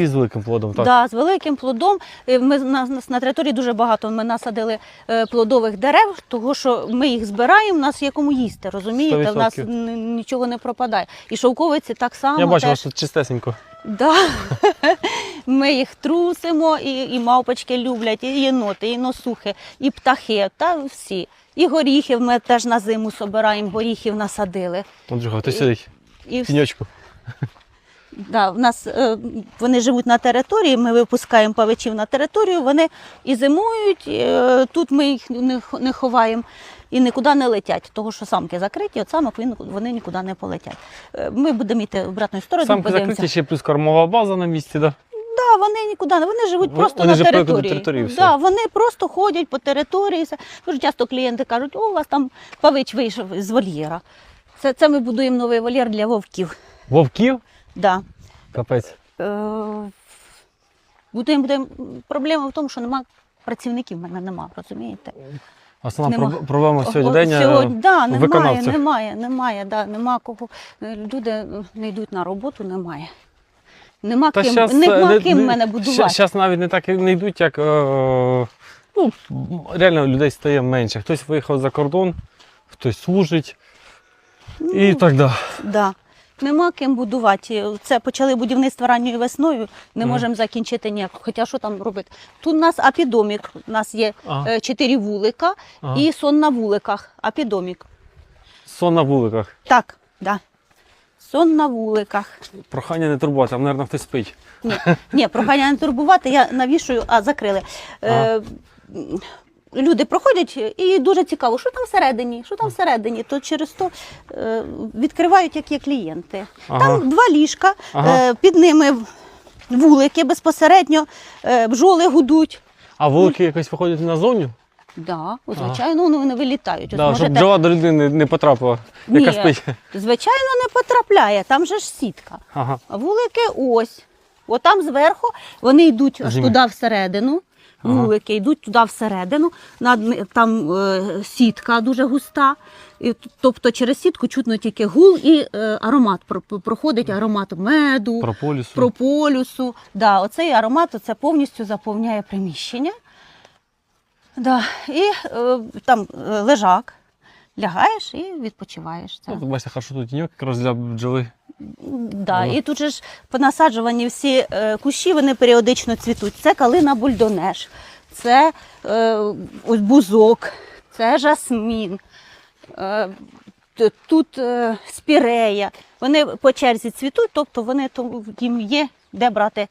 І з великим плодом, так. Да, з великим плодом. Е, Ми на, на території дуже багато. Ми насадили е, плодових дерев, тому що ми їх збираємо, у нас є кому їсти. Розумієте? У нас нічого не пропадає. І шовковиці так само. Я бачу, теж. вас тут чистесенько. Да. Ми їх трусимо, і, і мавпочки люблять, і єноти, і носухи, і птахи, та всі. І горіхів ми теж на зиму собираємо, горіхів насадили. Андрюха, хтось сидить І тіньочку. Да, в нас е, вони живуть на території, ми випускаємо павичів на територію, вони і зимують, е, тут ми їх не, не ховаємо і нікуди не летять, тому що самки закриті, от самок він- вони нікуди не полетять. Е, Ми будемо йти обратною стороною, Самки подивимося. закриті, ще плюс кормова база на місці, да? Да, вони нікуди не вони живуть Вони- просто вони на ж привикли до території. території, все. да, вони просто ходять по території. все. Дуже часто клієнти кажуть, о, у вас там павич вийшов з вольєра. Це, це ми будуємо новий вольєр для вовків. Вовків? Да. Капець. Е, Будемо, будемо. Проблема в тому, що нема працівників, в мене нема, розумієте? Основна Нема. проблема сьогодні день. сьогодні, да, немає, виконавців. немає, немає, да, нема кого. Е, Люди не йдуть на роботу, немає. Нема ким, щас, нема е, ким не- мене будувати. Зараз навіть не так не йдуть, як. Е, ну, реально людей стає менше. Хтось виїхав за кордон, хтось служить і так далі. Да. Нема ким будувати. Це почали будівництво ранньою весною, не Мгм. можемо закінчити ніяк. Хоча що там робити? Тут у нас апідомік, у нас є Ага. е, чотири вулика Ага. і сон на вуликах. Апідомік. Сон на вуликах. Так, да. Сон на вуликах. Прохання не турбувати, там, мабуть, хтось спить. Ні, ні прохання не турбувати, я навішую, а закрили. Е, м, люди проходять і дуже цікаво, що там всередині, що там всередині. То через то е, відкривають, як є клієнти. Ага. Там два ліжка, Ага. е, під ними вулики безпосередньо, е, бджоли гудуть. А вулики якось виходять назовні? Да, от, Ага. звичайно, ну, вони вилітають. От Да, щоб можете- бджола до людини не потрапила, яка Ні. спить. Звичайно, не потрапляє, там же ж сітка. Ага. А Вулики ось. От там зверху вони йдуть аж туди всередину. Вулики йдуть туди всередину. Над, там е, сітка дуже густа. І, тобто через сітку чутно тільки гул і е, аромат. Про- про- Проходить аромат меду, Прополісу. прополюсу. Да, оцей аромат оце повністю заповняє приміщення. Да. І е, там е, лежак. Лягаєш і відпочиваєш. Це. Ну, тут бачите, хорошо тут тіньок якраз для бджоли. Да, і тут же ж понасаджувані всі е, кущі, вони періодично цвітуть. Це калина бульдонеш, це е, ось бузок, це жасмін, е, тут е, спірея. Вони по черзі цвітуть, тобто вони то- їм є де брати